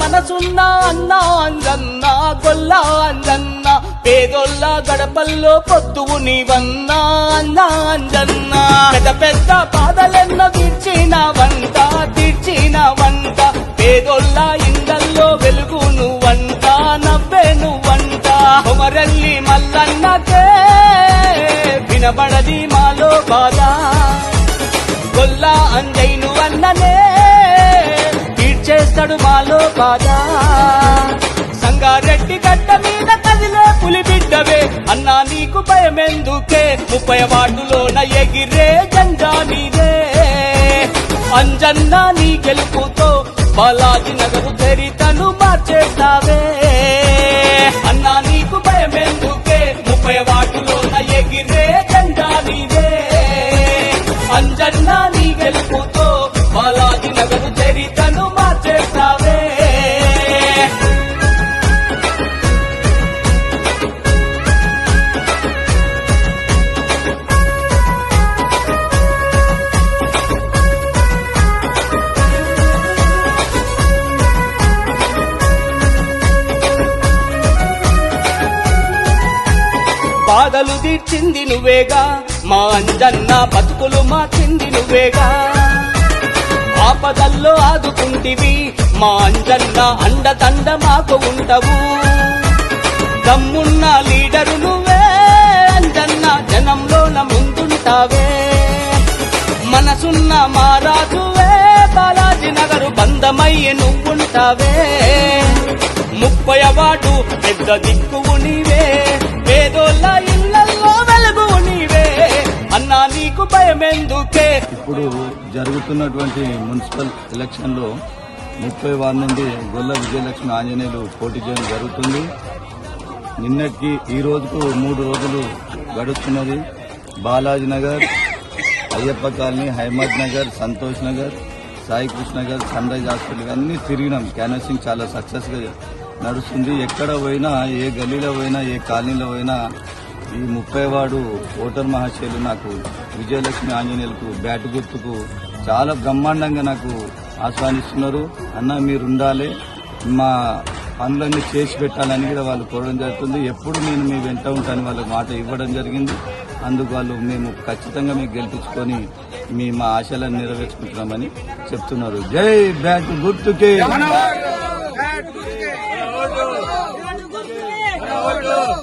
పెద్ద మనసున్న అన్న అంజన్న గొల్ల అంజన్న పేదోళ్ళ గడపల్లో పొత్తువు నీవన్నా అన్న అంజన్న పెద్ద పెద్ద బాధలెన్న తీర్చిన వంట తీర్చిన వంట పేదోళ్ళ ఇండల్లో వెలుగు నువ్వంట నవ్వే నువ్వంట కొమరల్లి మల్లన్నకే వినబడది మాలో బాధ. మాలో బాధ. సంగారెడ్డి గడ్డ మీద కదిలే పులిబిడ్డవే అన్నా నీకు భయమెందుకే? ముప్పై వాటులోన ఎగిరే జెండా నీదే అంజన్నా నీ గెలుపుతో బాలాజీ నగరు చరితను మార్చేస్తావే. బాధలు తీర్చింది నువ్వేగా. మా అంజన్న బతుకులు మార్చింది నువ్వేగా. ఆపదల్లో ఆదుకుంటివి మా అంజన్న అండదండ మాకు ఉండవు. దమ్మున్న లీడరు నువ్వే అంజన్న జనంలోన ముందుంటావే. మనసున్న మా రాజువే బాలాజీ నగరు బంధమయ్యే నువ్వుంటావే. ముప్పై అవాటు పెద్ద దిక్కువు నీవే. పేదోళ్ళ జరుగుతున్నటువంటి మున్సిపల్ ఎలక్షన్లో ముప్పై వారి నుండి గొల్ల విజయలక్ష్మి ఆంజనేయులు పోటీ చేయడం జరుగుతుంది. నిన్నటికి ఈ రోజుకు మూడు రోజులు గడుస్తున్నది. Balaji Nagar Ayyappa colony Hymad Nagar Santosh Nagar Sai Krishna sunrise hospital అన్నీ తిరిగినాం. క్యాన్వసింగ్ చాలా సక్సెస్గా నడుస్తుంది. ఎక్కడ పోయినా ఏ గల్లీలో పోయినా ఏ కాలనీలో పోయినా ఈ ముప్పై వాడు ఓటర్ మహాశైలు నాకు విజయలక్ష్మి ఆంజనేయులకు బ్యాట్ గుర్తుకు చాలా బ్రహ్మాండంగా నాకు ఆస్వాదిస్తున్నారు. అన్న మీరు ఉండాలి మా పనులన్నీ చేసి పెట్టాలని కూడా వాళ్ళు కోరడం జరుగుతుంది. ఎప్పుడు నేను మీ వెంట ఉంటాను వాళ్ళకి మాట ఇవ్వడం జరిగింది. అందుకు వాళ్ళు మేము ఖచ్చితంగా మీకు గెలిపించుకొని మీ మా ఆశలను నెరవేర్చుకుంటున్నామని చెప్తున్నారు. జై బ్యాంక్ గుర్తుకే.